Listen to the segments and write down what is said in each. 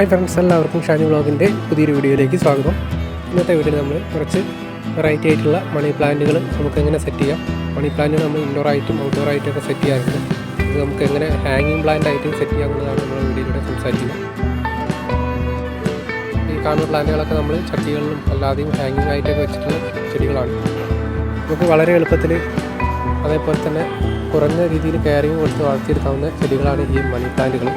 Hi friends എല്ലാവർക്കും ഷാനി വ്ളോഗിന്റെ പുതിയൊരു വീഡിയോയിലേക്ക് സ്വാഗതം. ഇന്നത്തെ വീഡിയോയിൽ നമ്മൾ കുറച്ച് വെറൈറ്റി ആയിട്ടുള്ള മണി പ്ലാന്റുകൾ നമുക്ക് എങ്ങനെ സെറ്റ് ചെയ്യാം. മണി പ്ലാന്റ് നമ്മൾ ഇൻഡോർ ആയിട്ടും ഔട്ട്ഡോർ ആയിട്ടൊക്കെ സെറ്റ് ചെയ്യാറുണ്ട്. ഇത് നമുക്ക് എങ്ങനെ ഹാങ്ങിങ് പ്ലാന്റ് ആയിട്ടും സെറ്റ് ചെയ്യാമെന്നുള്ളതാണ് നമ്മൾ വീഡിയോയിലൂടെ സംസാരിക്കുന്നത്. ഈ കാണുന്ന പ്ലാന്റുകളൊക്കെ നമ്മൾ ചട്ടികളിലും അല്ലാതെയും ഹാങ്ങിങ് ആയിട്ടൊക്കെ വെച്ചിട്ടുള്ള ചെടികളാണ്. നമുക്ക് വളരെ എളുപ്പത്തിൽ അതേപോലെ തന്നെ കുറഞ്ഞ രീതിയിൽ കെയറിങ് കൊടുത്ത് വളർത്തിയെടുക്കാവുന്ന ചെടികളാണ് ഈ മണി പ്ലാന്റുകൾ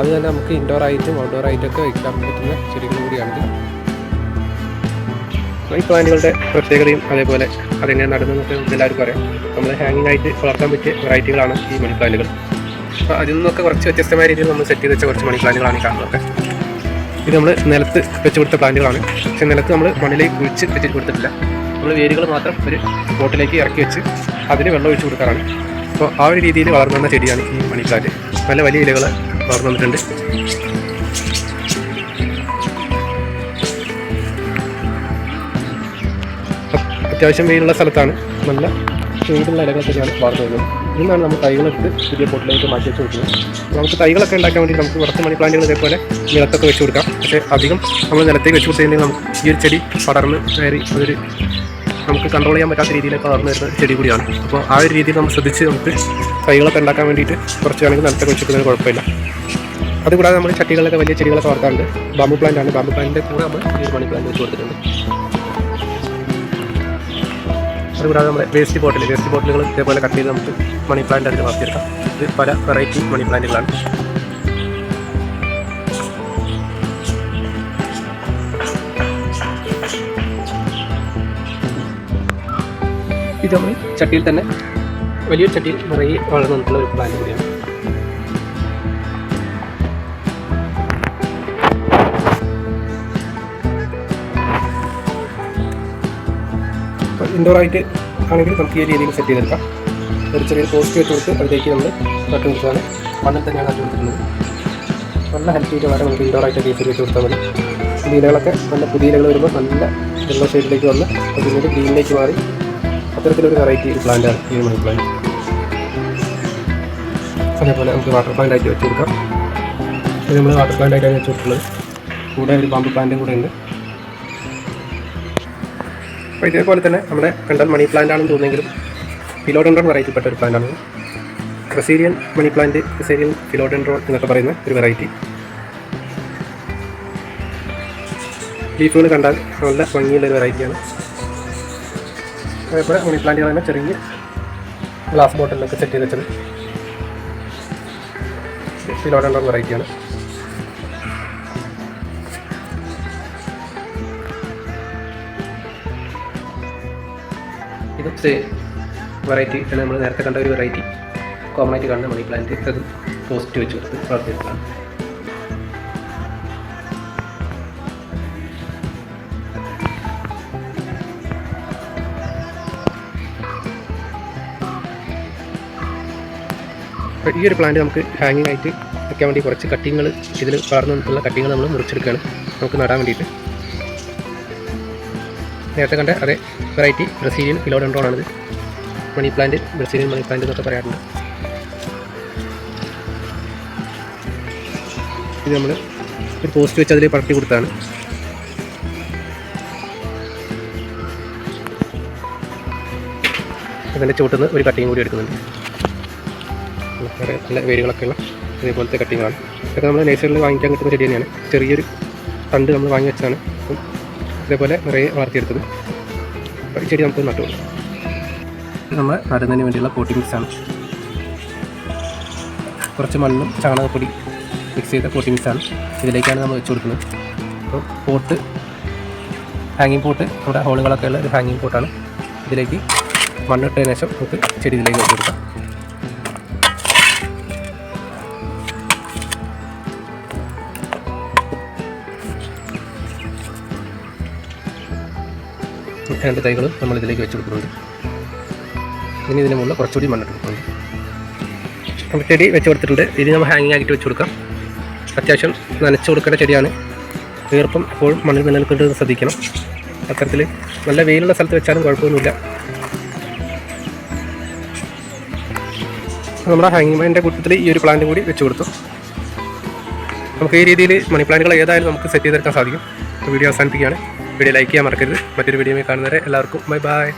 അത് തന്നെ നമുക്ക് ഇൻഡോർ ആയിട്ടും ഔട്ട്ഡോർ ആയിട്ടൊക്കെ വയ്ക്കാൻ പറ്റുന്ന ചെടികൾ കൂടിയാണിത് ഈ പ്ലാന്റുകളുടെ പ്രത്യേകതയും അതേപോലെ അതെങ്ങനെ നടന്നതെന്നൊക്കെ നമുക്ക് എല്ലാവർക്കും അറിയാം. നമ്മൾ ഹാങ്ങിങ് ആയിട്ട് വളർത്താൻ പറ്റിയ വെറൈറ്റികളാണ് ഈ മണി പ്ലാന്റുകൾ അപ്പോൾ അതിൽ നിന്നൊക്കെ കുറച്ച് വ്യത്യസ്തമായ രീതിയിൽ നമ്മൾ സെറ്റ് ചെയ്ത് വെച്ച കുറച്ച് മണി പ്ലാന്റുകളാണ് ഈ കാണുന്നതൊക്കെ ഇത് നമ്മൾ നിലത്ത് വെച്ച് കൊടുത്ത പ്ലാന്റുകളാണ് പക്ഷേ നിലത്ത് നമ്മൾ മണ്ണിലേക്ക് കുഴിച്ച് വെച്ച് കൊടുത്തിട്ടില്ല. നമ്മൾ വേരുകൾ മാത്രം ഒരു ബോട്ടിലേക്ക് ഇറക്കി വെച്ച് അതിന് വെള്ളം ഒഴിച്ച് കൊടുക്കാറാണ്. അപ്പോൾ ആ ഒരു രീതിയിൽ വളർന്നു വന്ന ചെടിയാണ് ഈ മണി പ്ലാന്റ് നല്ല വലിയ ഇലകൾ വളർന്നു വന്നിട്ടുണ്ട് അത്യാവശ്യം വെയിലുള്ള സ്ഥലത്താണ്. നല്ല വെയിലുള്ള ഇലകൾ തന്നെയാണ് വളർന്നു വരുന്നത് ഇന്നാണ് നമ്മൾ തൈകളെടുത്ത് പുതിയ പോട്ടിലേക്ക് മാറ്റി വെച്ച് കൊടുക്കുന്നത് നമുക്ക് തൈകളൊക്കെ ഉണ്ടാക്കാൻ വേണ്ടി നമുക്ക് കുറച്ച് മണി പ്ലാന്റുകൾ ഇതേപോലെ നിലത്തൊക്കെ വെച്ച് കൊടുക്കാം. പക്ഷേ അധികം നമ്മൾ നിലത്തേക്ക് വെച്ച് കൊടുത്തിട്ടുണ്ടെങ്കിൽ നമുക്ക് ഈ ഒരു ചെടി പടർന്ന് കയറി അതൊരു നമുക്ക് കൺട്രോൾ ചെയ്യാൻ പറ്റാത്ത രീതിയിലൊക്കെ വളർന്നു വരുന്ന ചെടി കൂടിയാണ്. അപ്പോൾ ആ ഒരു രീതിയിൽ നമ്മൾ ശ്രദ്ധിച്ച് നമുക്ക് തൈകളൊക്കെ ഉണ്ടാക്കാൻ വേണ്ടിയിട്ട് കുറച്ച് വേണമെങ്കിൽ നിലത്തൊക്കെ വെച്ചിരിക്കുന്നതിന് കുഴപ്പമില്ല. അതുകൂടാതെ നമ്മൾ ചട്ടികളൊക്കെ വലിയ ചെടികളൊക്കെ വളർത്താറുണ്ട്. ബാമ്പു പ്ലാന്റ് ആണ്. ബാമ്പു പ്ലാന്റിന്റെ കൂടെ നമ്മൾ ഒരു മണി പ്ലാന്റ് വെച്ച് കൊടുത്തിട്ടുണ്ട്. അതുകൂടാതെ നമ്മുടെ വേസ്റ്റ് ബോട്ടിൽ വേസ്റ്റ് ബോട്ടിലുകൾ ഇതേപോലെ കട്ട് ചെയ്ത് നമുക്ക് മണി പ്ലാന്റ് അതിൽ വളർത്തിയെടുക്കാം. ഇത് പല വെറൈറ്റി മണി പ്ലാന്റുകളാണ് ഇത് നമ്മൾ ചട്ടിയിൽ തന്നെ വലിയൊരു ചട്ടിയിൽ നിറയെ വളർന്നു വന്നിട്ടുള്ള ഒരു പ്ലാന്റ് കൂടിയാണ്. ഇൻഡോർ ആയിട്ട് ആണെങ്കിൽ നമുക്ക് ഈ രീതിയിൽ സെറ്റ് ചെയ്തെടുക്കാം. ഒരു ചെറിയ പോസ്റ്റ് വെച്ച് കൊടുത്ത് അതിലേക്ക് നമ്മൾ നട്ടു കൊടുത്താണ് മണ്ണിൽ തന്നെയാണ് നട്ടു കൊടുത്തിരുന്നത് നല്ല ഹെൽത്തി വളരെ നമുക്ക് ഇൻഡോർ ആയിട്ട് ഡീസൽ വെച്ച് കൊടുത്താൽ മതി. ഇലകളൊക്കെ നല്ല പുതിയ ഇലകൾ വരുമ്പോൾ നല്ല വെള്ളം ഷെയ്ഡിലേക്ക് വന്ന് അത് പിന്നീട് ഗ്രീനിലേക്ക് മാറി അത്തരത്തിലൊരു വെറൈറ്റി പ്ലാന്റാണ് ഈ മണി പ്ലാന്റ് അതേപോലെ നമുക്ക് വാട്ടർ പ്ലാന്റ് ആയിട്ട് വെച്ച് കൊടുക്കാം. ഇത് നമ്മൾ വാട്ടർ പ്ലാന്റ് ആയിട്ടാണ് വെച്ച് കൊടുക്കുന്നത്. കൂടെ ഒരു ബാമ്പ് പ്ലാന്റും കൂടെ ഉണ്ട്. അപ്പോൾ ഇതേപോലെ തന്നെ നമ്മുടെ കണ്ടൽ മണി പ്ലാന്റ് ആണെന്ന് തോന്നുമെങ്കിലും ഫിലോഡൻഡ്രോൺ വെറൈറ്റിപ്പെട്ട ഒരു പ്ലാന്റ് ആണ്. ക്രസീരിയൻ മണി പ്ലാന്റ് ക്രസീരിയൻ ഫിലോഡൻഡ്രോൺ എന്നൊക്കെ പറയുന്ന ഒരു വെറൈറ്റി ലീഫുകൾ കണ്ടാൽ നല്ല ഭംഗിയുള്ള ഒരു വെറൈറ്റിയാണ് അതേപോലെ മണി പ്ലാന്റ് തന്നെ ചെറിയ ഗ്ലാസ് ബോട്ടിലൊക്കെ സെറ്റ് ചെയ്ത് വെച്ചത്. ഫിലോഡൻഡ്രോൺ വെറൈറ്റിയാണ് ഇത് വെറൈറ്റി ആണ്. നമ്മൾ നേരത്തെ കണ്ട ഒരു വെറൈറ്റി കോമൺ ആയിട്ട് കാണുന്ന മണി പ്ലാന്റ് അത് പോസ്റ്റ് വെച്ച് കൊടുത്ത് വളർത്തിയെടുത്താണ് അപ്പോൾ ഈ ഒരു പ്ലാന്റ് നമുക്ക് ഹാങ്ങിങ് ആയിട്ട് വെക്കാൻ വേണ്ടി കുറച്ച് കട്ടിങ്ങൾ ഇതിൽ വളർന്നു നിന്നുള്ള കട്ടിങ്ങൾ നമ്മൾ മുറിച്ചെടുക്കുകയാണ്. നമുക്ക് നടാൻ വേണ്ടിയിട്ട്. നേരത്തെ കണ്ട അതേ വെറൈറ്റി ബ്രസീലിയൻ ഫിലോഡൻഡ്രോൺ ആണിത്. Money plant Brazilian money plant എന്നൊക്കെ പറയാറുണ്ട്. ഇത് നമ്മൾ ഒരു പോസ്റ്റ് വെച്ച് അതിൽ പടർത്തി കൊടുത്താണ്. അതിന്റെ ചുവട്ടുനിന്ന് ഒരു കട്ടിങ് കൂടി എടുക്കുന്നുണ്ട്. വേറെ നല്ല വേരുകളൊക്കെ ഉള്ള ഇതേപോലത്തെ കട്ടിങ്ങാണ് ഇതൊക്കെ നമ്മൾ നേഴ്സറിയിൽ വാങ്ങിക്കാൻ കിട്ടുന്ന ചെടി തന്നെയാണ്. ചെറിയൊരു തണ്ട് നമ്മൾ വാങ്ങി വെച്ചാണ് ഇതേപോലെ നിറയെ വളർത്തിയെടുത്തത്. അപ്പോൾ ഈ ചെടി നമുക്ക് നട്ടു കൊടുക്കാം. നമ്മൾ നടുന്നതിന് വേണ്ടിയുള്ള പോട്ടി മിക്സാണ് കുറച്ച് മണ്ണും ചാണകപ്പൊടി മിക്സ് ചെയ്ത പോട്ടി മിക്സാണ് ഇതിലേക്കാണ് നമ്മൾ വെച്ച് കൊടുക്കുന്നത്. അപ്പോൾ പോട്ട് ഹാങ്ങിങ് പോട്ട് നമ്മുടെ ഹോളുകളൊക്കെ ഉള്ള ഒരു ഹാങ്ങിങ് പോട്ടാണ് ഇതിലേക്ക് മണ്ണിട്ടതിന് ശേഷം നമുക്ക് ചെടിയിലേക്ക് വെച്ച് കൊടുക്കാം. രണ്ട് തൈകൾ നമ്മൾ ഇതിലേക്ക് വെച്ച് കൊടുക്കുന്നുണ്ട്. ഇനി ഇതിന് മുകളിൽ കുറച്ചുകൂടി മണ്ണിട്ട് കൊടുക്കുന്നുണ്ട്. നമ്മൾ ചെടി വെച്ച് കൊടുത്തിട്ടുണ്ട്. ഇത് നമ്മൾ ഹാങ്ങിങ് ആക്കിയിട്ട് വെച്ച് കൊടുക്കാം. അത്യാവശ്യം നനച്ച് കൊടുക്കേണ്ട ചെടിയാണ്. ഈർപ്പം എപ്പോഴും മണ്ണിൽ നിലനിൽക്കേണ്ടത് ശ്രദ്ധിക്കണം. അത്തരത്തിൽ നല്ല വെയിലുള്ള സ്ഥലത്ത് വെച്ചാലും കുഴപ്പമൊന്നുമില്ല. നമ്മുടെ ഹാങ്ങിങ് മൈന്റെ കൂട്ടത്തിൽ ഈ ഒരു പ്ലാന്റ് കൂടി വെച്ച് കൊടുത്തു. നമുക്ക് ഈ രീതിയിൽ മണി പ്ലാന്റുകൾ ഏതായാലും നമുക്ക് സെറ്റ് ചെയ്തെടുക്കാൻ സാധിക്കും. വീഡിയോ അവസാനിപ്പിക്കുകയാണ്. വീഡിയോ ലൈക്ക് ചെയ്യാൻ മറക്കരുത്. മറ്റൊരു വീഡിയോ കാണുന്നവരെ എല്ലാവർക്കും ബൈ ബൈ